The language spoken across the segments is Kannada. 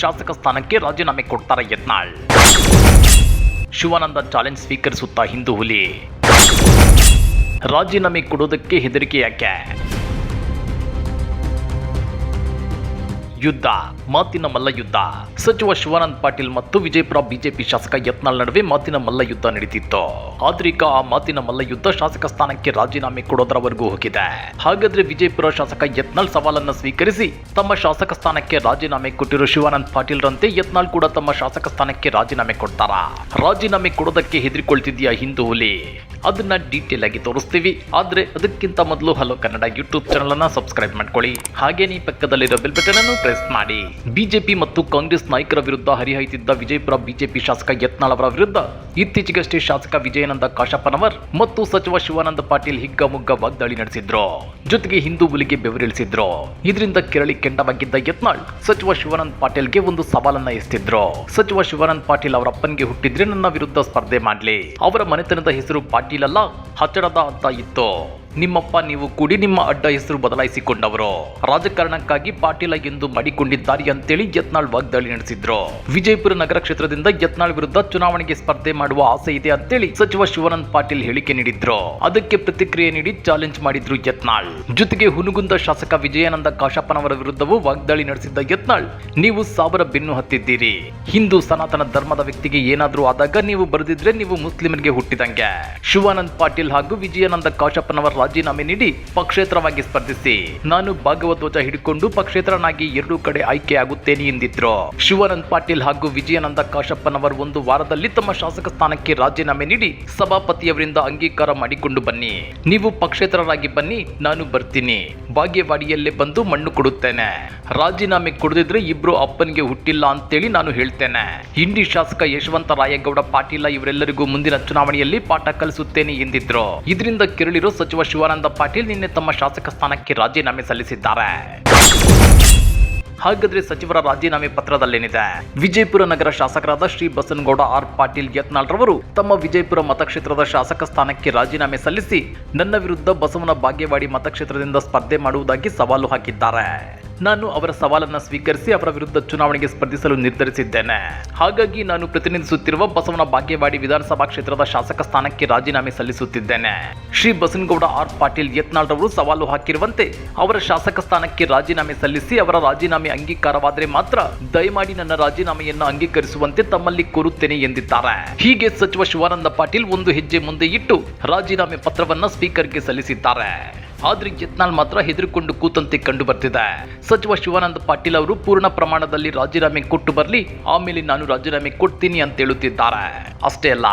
ಶಾಸಕ ಸ್ಥಾನಕ್ಕೆ ರಾಜೀನಾಮೆ ಕೊಡ್ತಾರೆ ಯತ್ನಾಳ್. ಶಿವಾನಂದ ಚಾಲೆಂಜ್ ಸ್ವೀಕರಿಸುತ್ತಾ ಹಿಂದೂ ಹುಲಿ ರಾಜೀನಾಮೆ ಕೊಡೋದಕ್ಕೆ ಹೆದರಿಕೆ ಯಾಕೆ ಯುದ್ಧ, ಮಾತಿನ ಮಲ್ಲ ಯುದ್ಧ ಸಚಿವ ಶಿವಾನಂದ ಪಾಟೀಲ್ ಮತ್ತು ವಿಜಯಪುರ ಬಿಜೆಪಿ ಶಾಸಕ ಯತ್ನಾಳ್ ನಡುವೆ ಮಾತಿನ ಮಲ್ಲ ಯುದ್ಧ ನಡೆದಿತ್ತು ಆದ್ರೀಗ ಆ ಮಾತಿನ ಮಲ್ಲ ಯುದ್ಧ ಶಾಸಕ ಸ್ಥಾನಕ್ಕೆ ರಾಜೀನಾಮೆ ಕೊಡೋದರವರೆಗೂ ಹೋಗಿದೆ. ಹಾಗಾದ್ರೆ ವಿಜಯಪುರ ಶಾಸಕ ಯತ್ನಾಳ್ ಸವಾಲನ್ನ ಸ್ವೀಕರಿಸಿ ತಮ್ಮ ಶಾಸಕ ಸ್ಥಾನಕ್ಕೆ ರಾಜೀನಾಮೆ ಕೊಟ್ಟಿರೋ ಶಿವಾನಂದ ಪಾಟೀಲ್ ರಂತೆ ಯತ್ನಾಳ್ ಕೂಡ ತಮ್ಮ ಶಾಸಕ ಸ್ಥಾನಕ್ಕೆ ರಾಜೀನಾಮೆ ಕೊಡ್ತಾರ? ರಾಜೀನಾಮೆ ಕೊಡೋದಕ್ಕೆ ಹೆದರಿಕೊಳ್ತಿದ್ಯಾ ಹಿಂದೂ ಹುಲಿ? ಅದನ್ನ ಡೀಟೇಲ್ ಆಗಿ ತೋರಿಸ್ತೀವಿ. ಆದ್ರೆ ಅದಕ್ಕಿಂತ ಮೊದಲು ಹಲೋ ಕನ್ನಡ ಯೂಟ್ಯೂಬ್ ಚಾನಲ್ ಅನ್ನ ಸಬ್ಸ್ಕ್ರೈಬ್ ಮಾಡ್ಕೊಳ್ಳಿ. ಹಾಗೇನೇ ಪಕ್ಕದಲ್ಲಿರೋ ಬೆಲ್ ಬಟನ್ ಅನ್ನು ಪ್ರೆಸ್ ಮಾಡಿ. ಬಿಜೆಪಿ ಮತ್ತು ಕಾಂಗ್ರೆಸ್ ನಾಯಕರ ವಿರುದ್ಧ ಹರಿಹಾಯ್ತಿದ್ದ ವಿಜಯಪುರ ಬಿಜೆಪಿ ಶಾಸಕ ಯತ್ನಾಳ್ ಅವರ ವಿರುದ್ಧ ಇತ್ತೀಚೆಗಷ್ಟೇ ಶಾಸಕ ವಿಜಯಾನಂದ ಕಾಶಪ್ಪನವರ್ ಮತ್ತು ಸಚಿವ ಶಿವಾನಂದ ಪಾಟೀಲ್ ಹಿಗ್ಗಮುಗ್ಗ ವಾಗ್ದಾಳಿ ನಡೆಸಿದ್ರು. ಜೊತೆಗೆ ಹಿಂದೂ ಹುಲಿಗೆ ಬೆವರಿಳಿಸಿದ್ರು. ಇದರಿಂದ ಕೆರಳಿ ಕೆಂಡವಾಗಿದ್ದ ಯತ್ನಾಳ್ ಸಚಿವ ಶಿವಾನಂದ ಪಾಟೀಲ್ಗೆ ಒಂದು ಸವಾಲನ್ನ ಎಸ್ತಿದ್ರು ಸಚಿವ ಶಿವಾನಂದ ಪಾಟೀಲ್ ಅವರ ಅಪ್ಪನಿಗೆ ಹುಟ್ಟಿದ್ರೆ ನನ್ನ ವಿರುದ್ಧ ಸ್ಪರ್ಧೆ ಮಾಡ್ಲಿ. ಅವರ ಮನೆತನದ ಹೆಸರು ಪಾಟೀಲ್ ಅಲ್ಲ ಹಚ್ಚಡದ ಅಂತ ಇತ್ತು. ನಿಮ್ಮಪ್ಪ ನೀವು ಕೂಡಿ ನಿಮ್ಮ ಅಡ್ಡ ಹೆಸರು ಬದಲಾಯಿಸಿಕೊಂಡವರು. ರಾಜಕಾರಣಕ್ಕಾಗಿ ಪಾಟೀಲ ಎಂದು ಮಾಡಿಕೊಂಡಿದ್ದಾರೆ ಅಂತೇಳಿ ಯತ್ನಾಳ್ ವಾಗ್ದಾಳಿ ನಡೆಸಿದ್ರು. ವಿಜಯಪುರ ನಗರ ಕ್ಷೇತ್ರದಿಂದ ಯತ್ನಾಳ್ ವಿರುದ್ಧ ಚುನಾವಣೆಗೆ ಸ್ಪರ್ಧೆ ಮಾಡುವ ಆಸೆ ಇದೆ ಅಂತೇಳಿ ಸಚಿವ ಶಿವಾನಂದ್ ಪಾಟೀಲ್ ಹೇಳಿಕೆ ನೀಡಿದ್ರು. ಅದಕ್ಕೆ ಪ್ರತಿಕ್ರಿಯೆ ನೀಡಿ ಚಾಲೆಂಜ್ ಮಾಡಿದ್ರು ಯತ್ನಾಳ್. ಜೊತೆಗೆ ಹುನಗುಂದ ಶಾಸಕ ವಿಜಯಾನಂದ ಕಾಶಪ್ಪನವರ ವಿರುದ್ಧವೂ ವಾಗ್ದಾಳಿ ನಡೆಸಿದ್ದ ಯತ್ನಾಳ್, ನೀವು ಸಾವಿರ ಬೆನ್ನು ಹತ್ತಿದ್ದೀರಿ. ಹಿಂದೂ ಸನಾತನ ಧರ್ಮದ ವ್ಯಕ್ತಿಗೆ ಏನಾದರೂ ಆದಾಗ ನೀವು ಬರೆದಿದ್ರೆ ನೀವು ಮುಸ್ಲಿಮರಿಗೆ ಹುಟ್ಟಿದಂಗೆ. ಶಿವಾನಂದ್ ಪಾಟೀಲ್ ಹಾಗೂ ವಿಜಯಾನಂದ ಕಾಶಪ್ಪನವರ ರಾಜೀನಾಮೆ ನೀಡಿ ಪಕ್ಷೇತರವಾಗಿ ಸ್ಪರ್ಧಿಸಿ. ನಾನು ಭಾಗವಧ್ವಜ ಹಿಡಿಕೊಂಡು ಪಕ್ಷೇತರನಾಗಿ ಎರಡೂ ಕಡೆ ಆಯ್ಕೆ ಆಗುತ್ತೇನೆ ಎಂದಿದ್ರು. ಶಿವಾನಂದ್ ಪಾಟೀಲ್ ಹಾಗೂ ವಿಜಯಾನಂದ ಕಾಶಪ್ಪನವರು ಒಂದು ವಾರದಲ್ಲಿ ತಮ್ಮ ಶಾಸಕ ಸ್ಥಾನಕ್ಕೆ ರಾಜೀನಾಮೆ ನೀಡಿ ಸಭಾಪತಿಯವರಿಂದ ಅಂಗೀಕಾರ ಮಾಡಿಕೊಂಡು ಬನ್ನಿ. ನೀವು ಪಕ್ಷೇತರರಾಗಿ ಬನ್ನಿ, ನಾನು ಬರ್ತೀನಿ. ಭಾಗ್ಯವಾಡಿಯಲ್ಲೇ ಬಂದು ಮಣ್ಣು ಕೊಡುತ್ತೇನೆ. ರಾಜೀನಾಮೆ ಕೊಡದಿದ್ರೆ ಇಬ್ರು ಅಪ್ಪನಿಗೆ ಹುಟ್ಟಿಲ್ಲ ಅಂತೇಳಿ ನಾನು ಹೇಳ್ತೇನೆ. ಇಂಡಿ ಶಾಸಕ ಯಶವಂತ ರಾಯಗೌಡ ಪಾಟೀಲ ಇವರೆಲ್ಲರಿಗೂ ಮುಂದಿನ ಚುನಾವಣೆಯಲ್ಲಿ ಪಾಠ ಕಲಿಸುತ್ತೇನೆ ಎಂದಿದ್ರು. ಇದರಿಂದ ಕೆರಳಿರೋ ಸಚಿವ ಶಿವಾನಂದ ಪಾಟೀಲ್ ನಿನ್ನೆ ತಮ್ಮ ಶಾಸಕ ಸ್ಥಾನಕ್ಕೆ ರಾಜೀನಾಮೆ ಸಲ್ಲಿಸಿದ್ದಾರೆ. ಹಾಗಾದ್ರೆ ಸಚಿವರ ರಾಜೀನಾಮೆ ಪತ್ರದಲ್ಲೇನಿದೆ? ವಿಜಯಪುರ ನಗರ ಶಾಸಕರಾದ ಶ್ರೀ ಬಸನಗೌಡ ಆರ್ ಪಾಟೀಲ್ ಯತ್ನಾಳ್ ರವರು ತಮ್ಮ ವಿಜಯಪುರ ಮತಕ್ಷೇತ್ರದ ಶಾಸಕ ಸ್ಥಾನಕ್ಕೆ ರಾಜೀನಾಮೆ ಸಲ್ಲಿಸಿ, ನನ್ನ ವಿರುದ್ಧ ಬಸವನ ಬಾಗೇವಾಡಿ ಮತಕ್ಷೇತ್ರದಿಂದ ಸ್ಪರ್ಧೆ ಮಾಡುವುದಾಗಿ ಸವಾಲು ಹಾಕಿದ್ದಾರೆ. ನಾನು ಅವರ ಸವಾಲನ್ನು ಸ್ವೀಕರಿಸಿ ಅವರ ವಿರುದ್ಧ ಚುನಾವಣೆಗೆ ಸ್ಪರ್ಧಿಸಲು ನಿರ್ಧರಿಸಿದ್ದೇನೆ. ಹಾಗಾಗಿ ನಾನು ಪ್ರತಿನಿಧಿಸುತ್ತಿರುವ ಬಸವನ ಬಾಗೇವಾಡಿ ವಿಧಾನಸಭಾ ಕ್ಷೇತ್ರದ ಶಾಸಕ ಸ್ಥಾನಕ್ಕೆ ರಾಜೀನಾಮೆ ಸಲ್ಲಿಸುತ್ತಿದ್ದೇನೆ. ಶ್ರೀ ಬಸನಗೌಡ ಆರ್ ಪಾಟೀಲ್ ಯತ್ನಾಳ್ ರವರು ಸವಾಲು ಹಾಕಿರುವಂತೆ ಅವರ ಶಾಸಕ ಸ್ಥಾನಕ್ಕೆ ರಾಜೀನಾಮೆ ಸಲ್ಲಿಸಿ ಅವರ ರಾಜೀನಾಮೆ ಅಂಗೀಕಾರವಾದರೆ ಮಾತ್ರ ದಯಮಾಡಿ ನನ್ನ ರಾಜೀನಾಮೆಯನ್ನು ಅಂಗೀಕರಿಸುವಂತೆ ತಮ್ಮಲ್ಲಿ ಕೋರುತ್ತೇನೆ ಎಂದಿದ್ದಾರೆ. ಹೀಗೆ ಸಚಿವ ಶಿವಾನಂದ ಪಾಟೀಲ್ ಒಂದು ಹೆಜ್ಜೆ ಮುಂದೆ ಇಟ್ಟು ರಾಜೀನಾಮೆ ಪತ್ರವನ್ನು ಸ್ಪೀಕರ್ಗೆ ಸಲ್ಲಿಸಿದ್ದಾರೆ. ಆದ್ರೆ ಯತ್ನಾಳ್ ಮಾತ್ರ ಹೆದರಿಕೊಂಡು ಕೂತಂತೆ ಕಂಡು ಬರ್ತಿದೆ. ಸಚಿವ ಶಿವಾನಂದ ಪಾಟೀಲ್ ಅವರು ಪೂರ್ಣ ಪ್ರಮಾಣದಲ್ಲಿ ರಾಜೀನಾಮೆ ಕೊಟ್ಟು ಬರಲಿ, ಆಮೇಲೆ ನಾನು ರಾಜೀನಾಮೆ ಕೊಡ್ತೀನಿ ಅಂತ ಹೇಳುತ್ತಿದ್ದಾರೆ. ಅಷ್ಟೇ ಅಲ್ಲ,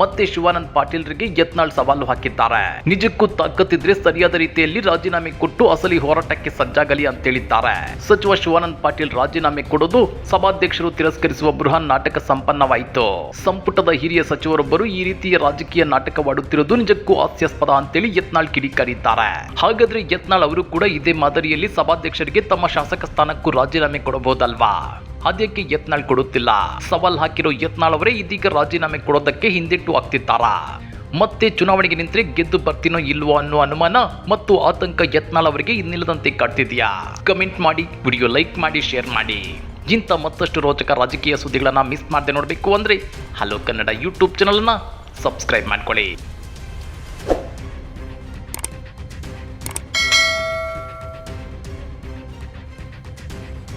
ಮತ್ತೆ ಶಿವಾನಂದ ಪಾಟೀಲ್ರಿಗೆ ಯತ್ನಾಳ್ ಸವಾಲು ಹಾಕಿದ್ದಾರೆ. ನಿಜಕ್ಕೂ ತಾಕತ್ತಿದ್ರೆ ಸರಿಯಾದ ರೀತಿಯಲ್ಲಿ ರಾಜೀನಾಮೆ ಕೊಟ್ಟು ಅಸಲಿ ಹೋರಾಟಕ್ಕೆ ಸಜ್ಜಾಗಲಿ ಅಂತ ಹೇಳಿದ್ದಾರೆ. ಸಚಿವ ಶಿವಾನಂದ ಪಾಟೀಲ್ ರಾಜೀನಾಮೆ ಕೊಡೋದು ಸಭಾಧ್ಯಕ್ಷರು ತಿರಸ್ಕರಿಸುವ ಬೃಹನ್ ನಾಟಕ ಸಂಪನ್ನವಾಯಿತು. ಸಂಪುಟದ ಹಿರಿಯ ಸಚಿವರೊಬ್ಬರು ಈ ರೀತಿಯ ರಾಜಕೀಯ ನಾಟಕವಾಡುತ್ತಿರುವುದು ನಿಜಕ್ಕೂ ಹಾಸ್ಯಾಸ್ಪದ ಅಂತೇಳಿ ಯತ್ನಾಳ್ ಕಿಡಿಕಾರಿದ್ದಾರೆ. ಹಾಗಾದ್ರೆ ಯತ್ನಾಳ್ ಅವರು ಕೂಡ ಇದೇ ಮಾದರಿಯಲ್ಲಿ ಸಭಾಧ್ಯಕ್ಷರಿಗೆ ತಮ್ಮ ಶಾಸಕ ಸ್ಥಾನಕ್ಕೂ ರಾಜೀನಾಮೆ ಕೊಡಬಹುದಲ್ವಾ? ಅದಕ್ಕೆ ಯತ್ನಾಳ್ ಕೊಡುತ್ತಿಲ್ಲ. ಸವಾಲ್ ಹಾಕಿರೋ ಯತ್ನಾಳ್ ಅವರೇ ಇದೀಗ ರಾಜೀನಾಮೆ ಕೊಡೋದಕ್ಕೆ ಹಿಂದಿಟ್ಟು ಹಾಕ್ತಿದ್ದಾರ ಮತ್ತೆ ಚುನಾವಣೆಗೆ ನಿಂತರೆ ಗೆದ್ದು ಬರ್ತೀನೋ ಇಲ್ವೋ ಅನ್ನೋ ಅನುಮಾನ ಮತ್ತು ಆತಂಕ ಯತ್ನಾಳ್ ಅವರಿಗೆ ಇನ್ನಿಲ್ಲದಂತೆ ಕಾಡ್ತಿದ್ಯಾ? ಕಮೆಂಟ್ ಮಾಡಿ, ವಿಡಿಯೋ ಲೈಕ್ ಮಾಡಿ, ಶೇರ್ ಮಾಡಿ. ಇಂಥ ಮತ್ತಷ್ಟು ರೋಚಕ ರಾಜಕೀಯ ಸುದ್ದಿಗಳನ್ನ ಮಿಸ್ ಮಾಡದೆ ನೋಡಬೇಕು ಅಂದ್ರೆ ಹಲೋ ಕನ್ನಡ ಯೂಟ್ಯೂಬ್ ಚಾನಲ್ನ ಸಬ್ಸ್ಕ್ರೈಬ್ ಮಾಡ್ಕೊಳ್ಳಿ.